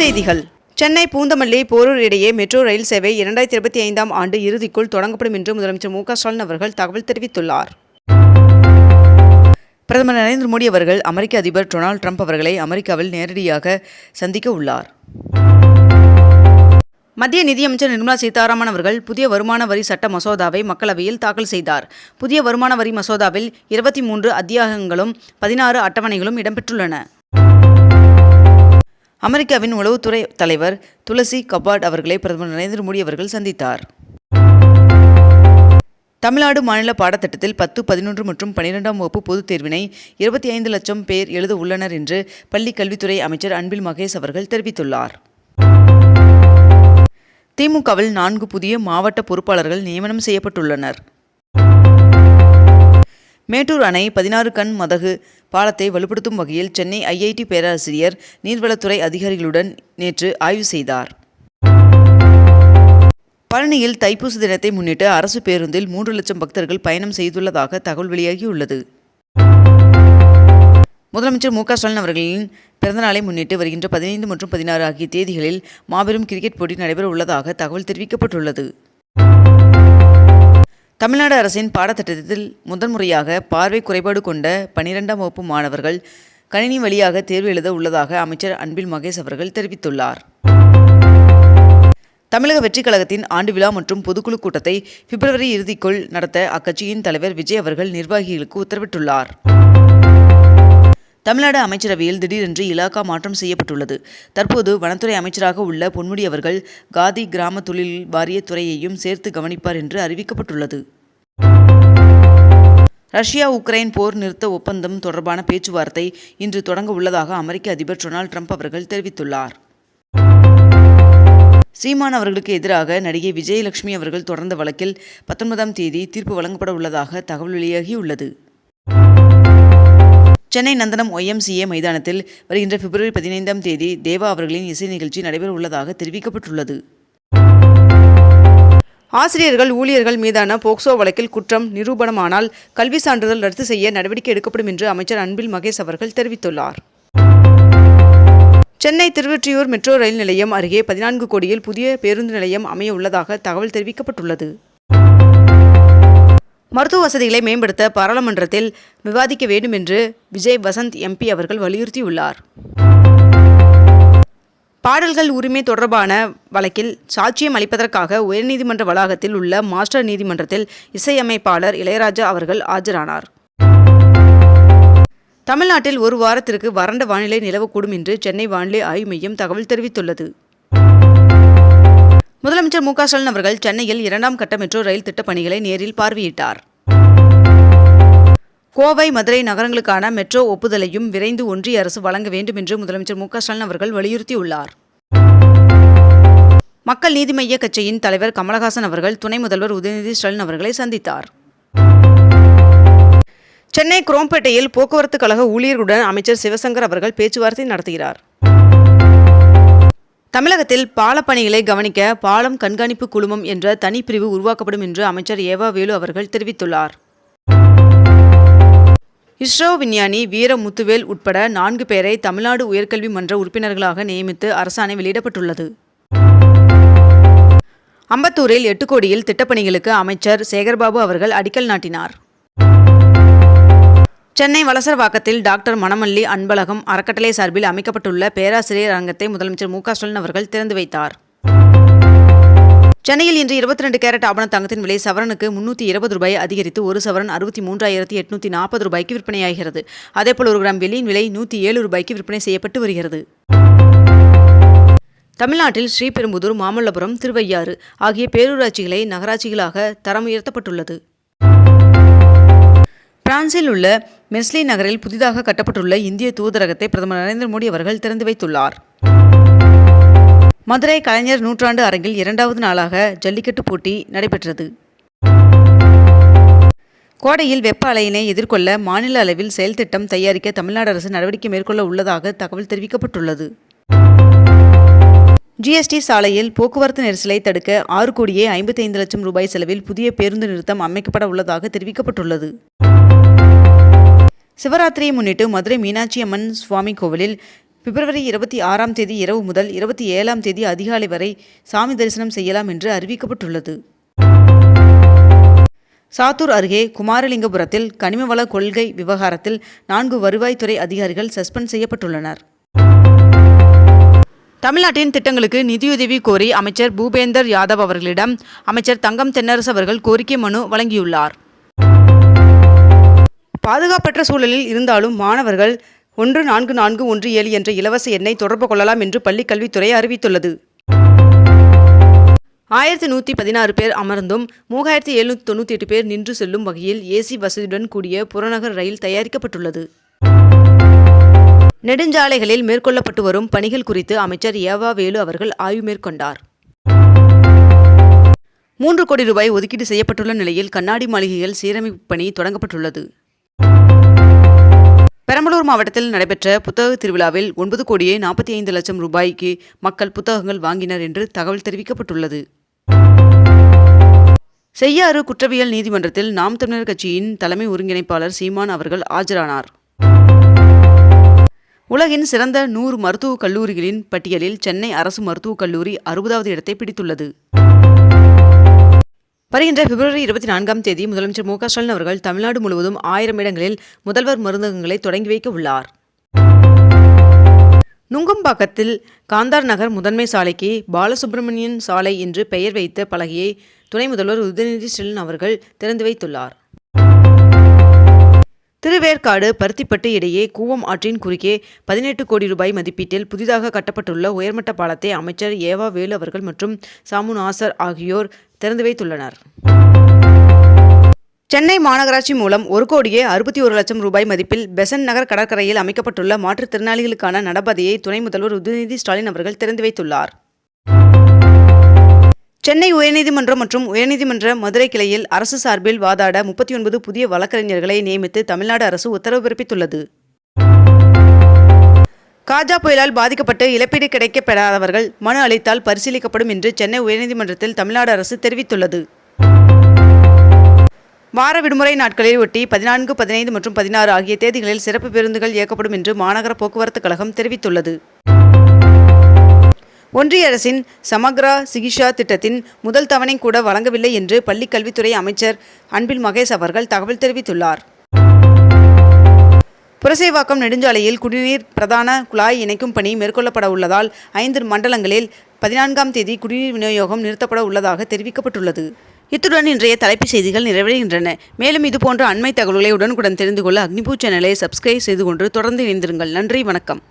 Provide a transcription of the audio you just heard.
செய்திகள். சென்னை பூந்தமல்லி போரூர் இடையே metro rail சேவை இரண்டாயிரத்தி இருபத்தி ஐந்தாம் ஆண்டு இறுதிக்குள் தொடங்கப்படும் என்று முதலமைச்சர் மு ஸ்டாலின் அவர்கள் தகவல் தெரிவித்துள்ளார். பிரதமர் நரேந்திர மோடி அவர்கள் அமெரிக்க அதிபர் டொனால்ட் ட்ரம்ப் அவர்களை அமெரிக்காவில் நேரடியாக சந்திக்க உள்ளார். மத்திய நிதியமைச்சர் நிர்மலா சீதாராமன் அவர்கள் புதிய வருமான வரி சட்ட மசோதாவை மக்களவையில் தாக்கல் செய்தார். புதிய வருமான வரி மசோதாவில் இருபத்தி மூன்று அத்தியாகங்களும் பதினாறு அட்டவணைகளும் இடம்பெற்றுள்ளன. அமெரிக்காவின் உளவுத்துறை தலைவர் துளசி கபாட் அவர்களை பிரதமர் நரேந்திர மோடி அவர்கள் சந்தித்தார். தமிழ்நாடு மாநில பாடத்திட்டத்தில் பத்து பதினொன்று மற்றும் பன்னிரெண்டாம் வகுப்பு பொதுத் தேர்வினை இருபத்தி ஐந்து லட்சம் பேர் எழுத உள்ளனர் என்று பள்ளிக் கல்வித்துறை அமைச்சர் அன்பில் மகேஷ் அவர்கள் தெரிவித்துள்ளார். திமுகவில் நான்கு புதிய மாவட்ட பொறுப்பாளர்கள் நியமனம் செய்யப்பட்டுள்ளனர். மேட்டூர் அணை பதினாறு கண் மதகு பாலத்தை வலுப்படுத்தும் வகையில் சென்னை ஐஐடி பேராசிரியர் நீர்வளத்துறை அதிகாரிகளுடன் நேற்று ஆய்வு செய்தார். பழனியில் தைப்பூச தினத்தை முன்னிட்டு அரசு பேருந்தில் மூன்று லட்சம் பக்தர்கள் பயணம் செய்துள்ளதாக தகவல் வெளியாகியுள்ளது. முதலமைச்சர் மு க ஸ்டாலின் அவர்களின் பிறந்தநாளை முன்னிட்டு வருகின்ற பதினைந்து மற்றும் பதினாறு ஆகிய தேதிகளில் மாபெரும் கிரிக்கெட் போட்டி நடைபெற உள்ளதாக தகவல் தெரிவிக்கப்பட்டுள்ளது. தமிழ்நாடு அரசின் பாடத்திட்டத்தில் முதன்முறையாக பார்வை குறைபாடு கொண்ட பனிரெண்டாம் வகுப்பு மாணவர்கள் கணினி வழியாக தேர்வு எழுத உள்ளதாக அமைச்சர் அன்பில் மகேஷ் அவர்கள் தெரிவித்துள்ளார். தமிழக வெற்றிக் கழகத்தின் ஆண்டு விழா மற்றும் பொதுக்குழு கூட்டத்தை பிப்ரவரி இறுதிக்குள் நடத்த அக்கட்சியின் தலைவர் விஜய் அவர்கள் நிர்வாகிகளுக்கு உத்தரவிட்டுள்ளார். தமிழ்நாடு அமைச்சரவையில் திடீரென்று இலாக்கா மாற்றம் செய்யப்பட்டுள்ளது. தற்போது வனத்துறை அமைச்சராக உள்ள பொன்முடி அவர்கள் காதி கிராம தொழில் வாரிய துறையையும் சேர்த்து கவனிப்பார் என்று அறிவிக்கப்பட்டுள்ளது. ரஷ்யா உக்ரைன் போர் நிறுத்த ஒப்பந்தம் தொடர்பான பேச்சுவார்த்தை இன்று தொடங்க உள்ளதாக அமெரிக்க அதிபர் டொனால்ட் ட்ரம்ப் அவர்கள் தெரிவித்துள்ளார். சீமான் அவர்களுக்கு எதிராக நடிகை விஜயலட்சுமி அவர்கள் தொடர்ந்த வழக்கில் பத்தொன்பதாம் தேதி தீர்ப்பு வழங்கப்பட உள்ளதாக தகவல் வெளியாகியுள்ளது. சென்னை நந்தனம் ஒய்எம்சிஏ மைதானத்தில் வருகின்ற பிப்ரவரி பதினைந்தாம் தேதி தேவா அவர்களின் இசை நிகழ்ச்சி நடைபெற உள்ளதாக தெரிவிக்கப்பட்டுள்ளது. ஆசிரியர்கள் ஊழியர்கள் மீதான போக்சோ வழக்கில் குற்றம் நிரூபணமானால் கல்வி சான்றிதழ் ரத்து செய்ய நடவடிக்கை எடுக்கப்படும் என்று அமைச்சர் அன்பில் மகேஷ் அவர்கள் தெரிவித்துள்ளார். சென்னை திருவொற்றியூர் மெட்ரோ ரயில் நிலையம் அருகே பதினான்கு கோடியில் புதிய பேருந்து நிலையம் அமைய உள்ளதாக தகவல் தெரிவிக்கப்பட்டுள்ளது. மருத்துவ வசதிகளை மேம்படுத்த பாராளுமன்றத்தில் விவாதிக்க வேண்டும் என்று விஜய் வசந்த் எம்பி அவர்கள் வலியுறுத்தியுள்ளார். பாடல்கள் உரிமை தொடர்பான வழக்கில் சாட்சியம் அளிப்பதற்காக உயர்நீதிமன்ற வளாகத்தில் உள்ள மாஸ்டர் நீதிமன்றத்தில் இசையமைப்பாளர் இளையராஜா அவர்கள் ஆஜரானார். தமிழ்நாட்டில் ஒரு வாரத்திற்கு வறண்ட வானிலை நிலவக்கூடும் என்று சென்னை வானிலை ஆய்வு மையம் தகவல் தெரிவித்துள்ளது. முதலமைச்சர் மு க ஸ்டாலின் அவர்கள் சென்னையில் இரண்டாம் கட்ட மெட்ரோ ரயில் திட்டப் பணிகளை நேரில் பார்வையிட்டார். கோவை மதுரை நகரங்களுக்கான மெட்ரோ ஒப்புதலையும் விரைந்து ஒன்றிய அரசு வழங்க வேண்டும் என்று முதலமைச்சர் மு க ஸ்டாலின் அவர்கள் வலியுறுத்தியுள்ளார். மக்கள் நீதி மய்ய கட்சியின் தலைவர் கமலஹாசன் அவர்கள் துணை முதல்வர் உதயநிதி ஸ்டாலின் அவர்களை சந்தித்தார். சென்னை குரோம்பேட்டையில் போக்குவரத்து கழக ஊழியர்களுடன் அமைச்சர் சிவசங்கர் அவர்கள் பேச்சுவார்த்தை நடத்துகிறார். தமிழகத்தில் பாலப்பணிகளை கவனிக்க பாலம் கண்காணிப்பு குழுமம் என்ற தனிப்பிரிவு உருவாக்கப்படும் என்று அமைச்சர் ஏவா வேலு அவர்கள் தெரிவித்துள்ளார். இஸ்ரோ விஞ்ஞானி வீர முத்துவேல் உட்பட நான்கு பேரை தமிழ்நாடு உயர்கல்வி மன்ற உறுப்பினர்களாக நியமித்து அரசாணை வெளியிடப்பட்டுள்ளது. அம்பத்தூரில் எட்டு கோடியில் திட்டப்பணிகளுக்கு அமைச்சர் சேகர்பாபு அவர்கள் அடிக்கல் நாட்டினார். சென்னை வலசரவாக்கத்தில் டாக்டர் மணமல்லி அன்பழகம் அறக்கட்டளை சார்பில் அமைக்கப்பட்டுள்ள பேராசிரியர் அரங்கத்தை முதலமைச்சர் மு க ஸ்டாலின் அவர்கள் திறந்து வைத்தார். சென்னையில் இன்று இருபத்தி ரெண்டு கேரட் ஆபண தங்கத்தின் விலை சவரனுக்கு முன்னூற்றி இருபது ரூபாய் அதிகரித்து ஒரு சவரன் அறுபத்தி மூன்றாயிரத்தி எட்நூற்றி நாற்பது ரூபாய்க்கு விற்பனையாகிறது. அதேபோல் ஒரு கிராம் வெள்ளியின் விலை நூற்றி ஏழு ரூபாய்க்கு விற்பனை செய்யப்பட்டு வருகிறது. தமிழ்நாட்டில் ஸ்ரீபெரும்புதூர் மாமல்லபுரம் திருவையாறு ஆகிய பேரூராட்சிகளை நகராட்சிகளாக தரம் உயர்த்தப்பட்டுள்ளது பிரான்சில் உள்ள மெர்ஸ்லி நகரில் புதிதாக கட்டப்பட்டுள்ள இந்திய தூதரகத்தை பிரதமர் நரேந்திர மோடி அவர்கள் திறந்து வைத்துள்ளார். மதுரை கலைஞர் நூற்றாண்டு அரங்கில் இரண்டாவது நாளாக ஜல்லிக்கட்டு போட்டி நடைபெற்றது. கோடையில் வெப்ப அலையினை எதிர்கொள்ள மாநில அளவில் செயல் திட்டம் தயாரிக்க தமிழ்நாடு அரசு நடவடிக்கை மேற்கொள்ள உள்ளதாக தகவல் தெரிவிக்கப்பட்டுள்ளது. ஜிஎஸ்டி சாலையில் போக்குவரத்து நெரிசலை தடுக்க ஆறு கோடியே ஐம்பத்தைந்து லட்சம் ரூபாய் செலவில் புதிய பேருந்து நிறுத்தம் அமைக்கப்பட உள்ளதாக தெரிவிக்கப்பட்டுள்ளது. சிவராத்திரியை முன்னிட்டு மதுரை மீனாட்சி அம்மன் சுவாமி கோவிலில் பிப்ரவரி இருபத்தி ஆறாம் தேதி இரவு முதல் இருபத்தி ஏழாம் தேதி அதிகாலை வரை சாமி தரிசனம் செய்யலாம் என்று அறிவிக்கப்பட்டுள்ளது. சாத்தூர் அருகே குமாரலிங்கபுரத்தில் கனிமவள கொள்கை விவகாரத்தில் நான்கு வருவாய்த்துறை அதிகாரிகள் சஸ்பெண்ட் செய்யப்பட்டுள்ளனர். தமிழ்நாட்டின் திட்டங்களுக்கு நிதியுதவி கோரி அமைச்சர் பூபேந்தர் யாதவ் அவர்களிடம் அமைச்சர் தங்கம் தென்னரசு அவர்கள் கோரிக்கை மனு வழங்கியுள்ளார். பாதுகாப்பற்ற சூழலில் இருந்தாலும் மாணவர்கள் ஒன்று நான்கு நான்கு ஒன்று ஏழு என்ற இலவச எண்ணை தொடர்பு கொள்ளலாம் என்று பள்ளிக்கல்வித்துறை அறிவித்துள்ளது. ஆயிரத்தி நூற்றி பதினாறு பேர் அமர்ந்தும் மூவாயிரத்தி எழுநூற்றி தொண்ணூற்றி எட்டு பேர் நின்று செல்லும் வகையில் ஏசி வசதியுடன் கூடிய புறநகர் ரயில் தயாரிக்கப்பட்டுள்ளது. நெடுஞ்சாலைகளில் மேற்கொள்ளப்பட்டு வரும் பணிகள் குறித்து அமைச்சர் ஏவா வேலு அவர்கள் ஆய்வு மேற்கொண்டார். மூன்று கோடி ரூபாய் ஒதுக்கீடு செய்யப்பட்டுள்ள நிலையில் கண்ணாடி மாளிகைகள் சீரமைப்பு பணி தொடங்கப்பட்டுள்ளது. பெரம்பலூர் மாவட்டத்தில் நடைபெற்ற புத்தக திருவிழாவில் ஒன்பது கோடியே நாற்பத்தி ஐந்து லட்சம் ரூபாய்க்கு மக்கள் புத்தகங்கள் வாங்கினர் என்று தகவல் தெரிவிக்கப்பட்டுள்ளது. செய்யாறு குற்றவியல் நீதிமன்றத்தில் நாம் தமிழர் கட்சியின் தலைமை ஒருங்கிணைப்பாளர் சீமான் அவர்கள் ஆஜரானார். உலகின் சிறந்த நூறு மருத்துவக் கல்லூரிகளின் பட்டியலில் சென்னை அரசு மருத்துவக் கல்லூரி அறுபதாவது இடத்தை பிடித்துள்ளது. வருகின்ற பிப்ரவரி இருபத்தி நான்காம் தேதி முதலமைச்சர் மு க ஸ்டாலின் அவர்கள் தமிழ்நாடு முழுவதும் ஆயிரம் இடங்களில் முதல்வர் மருந்தகங்களை தொடங்கி வைக்க உள்ளார். நுங்கம்பாக்கத்தில் காந்தார் நகர் முதன்மை சாலைக்கு பாலசுப்பிரமணியன் சாலை என்று பெயர் வைத்த பலகையை துணை முதல்வர் உதயநிதி ஸ்டாலின் அவர்கள் திறந்து வைத்துள்ளார். திருவேற்காடு பருத்திப்பட்டு இடையே கூவம் ஆற்றின் குறுக்கே பதினெட்டு கோடி ரூபாய் மதிப்பீட்டில் புதிதாக கட்டப்பட்டுள்ள உயர்மட்ட பாலத்தை அமைச்சர் ஏவா வேலு அவர்கள் மற்றும் சாமு நாசர் ஆகியோர் திறந்து வைத்துள்ளனர். சென்னை மாநகராட்சி மூலம் ஒரு கோடியே அறுபத்தி ஒரு லட்சம் ரூபாய் மதிப்பில் பெசன் நகர் கடற்கரையில் அமைக்கப்பட்டுள்ள மாற்றுத்திறனாளிகளுக்கான நடப்பதையை துணை முதல்வர் உதயநிதி ஸ்டாலின் அவர்கள் திறந்து வைத்துள்ளார். சென்னை உயர்நீதிமன்றம் மற்றும் உயர்நீதிமன்ற மதுரை கிளையில் அரசு சார்பில் வாதாட முப்பத்தி ஒன்பது புதிய வழக்கறிஞர்களை நியமித்து தமிழ்நாடு அரசு உத்தரவு பிறப்பித்துள்ளது. காஜா புயலால் பாதிக்கப்பட்டு இழப்பீடு கிடைக்கப்பெறாதவர்கள் மனு அளித்தால் பரிசீலிக்கப்படும் என்று சென்னை உயர்நீதிமன்றத்தில் தமிழ்நாடு அரசு தெரிவித்துள்ளது. வார விடுமுறை நாட்களில் ஒட்டி பதினான்கு பதினைந்து மற்றும் பதினாறு ஆகிய தேதிகளில் சிறப்பு பேருந்துகள் இயக்கப்படும் என்று மாநகர போக்குவரத்து கழகம் தெரிவித்துள்ளது. ஒன்றிய அரசின் சமக்ரா சிகிச்சா திட்டத்தின் முதல் தவணை கூட வழங்கவில்லை என்று பள்ளிக் கல்வித்துறை அமைச்சர் அன்பில் மகேஷ் அவர்கள் தகவல் தெரிவித்துள்ளார். புரசைவாக்கம் நெடுஞ்சாலையில் குடிநீர் பிரதான குழாய் இணைக்கும் பணி மேற்கொள்ளப்பட உள்ளதால் ஐந்து மண்டலங்களில் பதினான்காம் தேதி குடிநீர் விநியோகம் நிறுத்தப்பட உள்ளதாக தெரிவிக்கப்பட்டுள்ளது. இத்துடன் இன்றைய தலைப்புச் செய்திகள் நிறைவடைகின்றன. மேலும் இதுபோன்ற அண்மை தகவல்களை உடனுக்குடன் தெரிந்து கொள்ள அக்னிபூ சேனலை சப்ஸ்கிரைப் செய்து கொண்டு தொடர்ந்து இணைந்திருங்கள். நன்றி வணக்கம்.